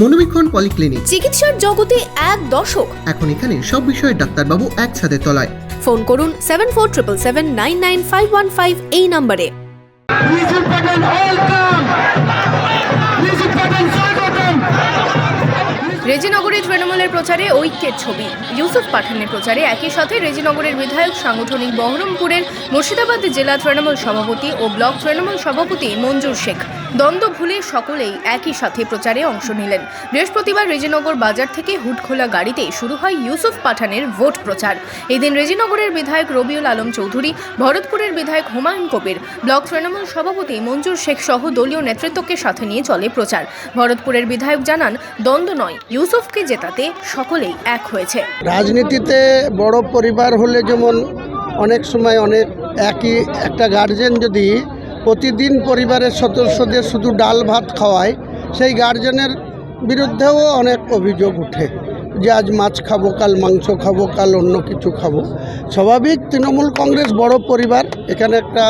মনোবীক্ষণ polyclinic চিকিৎসার জগতে এক দশক এখন এখানে সব বিষয়ে ডাক্তারবাবু একসাথে তলায়। ফোন করুন seven four triple seven nine nine five one five এই নম্বরে! রেজিনগরে তৃণমূলের প্রচারে ঐক্যের ছবি। ইউসুফ পাঠানের প্রচারে একই সাথে রেজিনগরের বিধায়ক সাংগঠনিক বহরমপুরের মুর্শিদাবাদ জেলা তৃণমূল সভাপতি ও ব্লক তৃণমূল সভাপতি মঞ্জুর শেখ। দ্বন্দ্ব ভুলে সকলেই একই সাথে প্রচারে অংশ নিলেন। বৃহস্পতিবার রেজিনগর বাজার থেকে হুটখোলা গাড়িতে শুরু হয় ইউসুফ পাঠানের ভোট প্রচার। এদিন রেজিনগরের বিধায়ক রবিউল আলম চৌধুরী, ভরতপুরের বিধায়ক হুমায়ুন কবির, ব্লক তৃণমূল সভাপতি মঞ্জুর শেখ সহ দলীয় নেতৃত্বকে সাথে নিয়ে চলে প্রচার। ভরতপুরের বিধায়ক জানান, দ্বন্দ্ব নয়, ইউসুফকে জেতাতে সকলেই এক হয়েছে। রাজনীতিতে বড় পরিবার হলে যেমন অনেক সময় অনেক একই একটা গার্জেন যদি প্রতিদিন পরিবারের সদস্যদের শুধু ডাল ভাত খাওয়ায়, সেই গার্জেনের বিরুদ্ধেও অনেক অভিযোগ উঠে যে আজ মাছ খাব, কাল মাংস খাব, কাল অন্য কিছু খাব। স্বাভাবিক তৃণমূল কংগ্রেস বড় পরিবার, এখানে একটা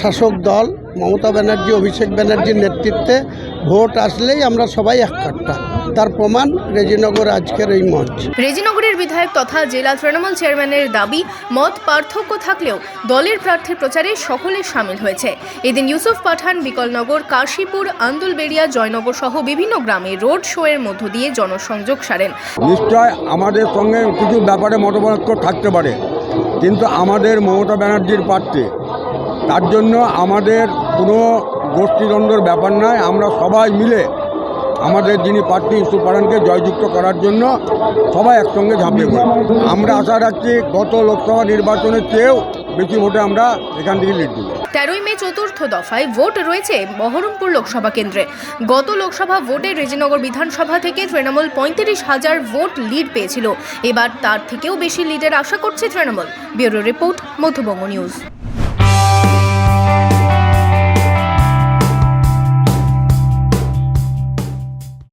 শাসক দল, মমতা ব্যানার্জি, অভিষেক ব্যানার্জির নেতৃত্বে ভোট আসলেই আমরা সবাই এক কাট্টা তার প্রমাণ রেজিনগর আজকের এই মঞ্চ। রেজিনগরের বিধায়ক তথা জেলা তৃণমূল চেয়ারম্যানের দাবি মত পার্থক্য থাকলেও দলের প্রার্থীর প্রচারে সকলে সামিল হয়েছে। এদিন ইউসুফ পাঠান বিকলনগর কাশীপুর আন্দুলবেড়িয়া জয়নগর সহ বিভিন্ন গ্রামে রোড শো এর মধ্য দিয়ে জনসংযোগ সারেন। নিশ্চয় আমাদের সঙ্গে কিছু ব্যাপারে মতপার্থক্য থাকতে পারে। কিন্তু আমাদের মমতা ব্যানার্জির প্রার্থী তার জন্য আমাদের কোনো গোষ্ঠীদ্বন্দ্বর ব্যাপার নয়। আমরা সবাই মিলে আমাদের যিনি প্রার্থী ইউসুফ পাঠানকে জয়যুক্ত করার জন্য সবাই একসঙ্গে ঝাঁপিয়ে পড়ি। আমরা আশা রাখছি গত লোকসভা নির্বাচনের চেয়েও বেশি ভোটে আমরা এখান থেকে লিড দেবো। তেরোই মে চতুর্থ দফায় ভোট রয়েছে বহরমপুর লোকসভা কেন্দ্রে। গত লোকসভা ভোটে রেজিনগর বিধানসভা থেকে তৃণমূল পঁয়ত্রিশ হাজার ভোট লিড পেয়েছিল। এবার তার থেকেও বেশি লিডের আশা করছে Trinamool. Bureau report Madhyabanga news.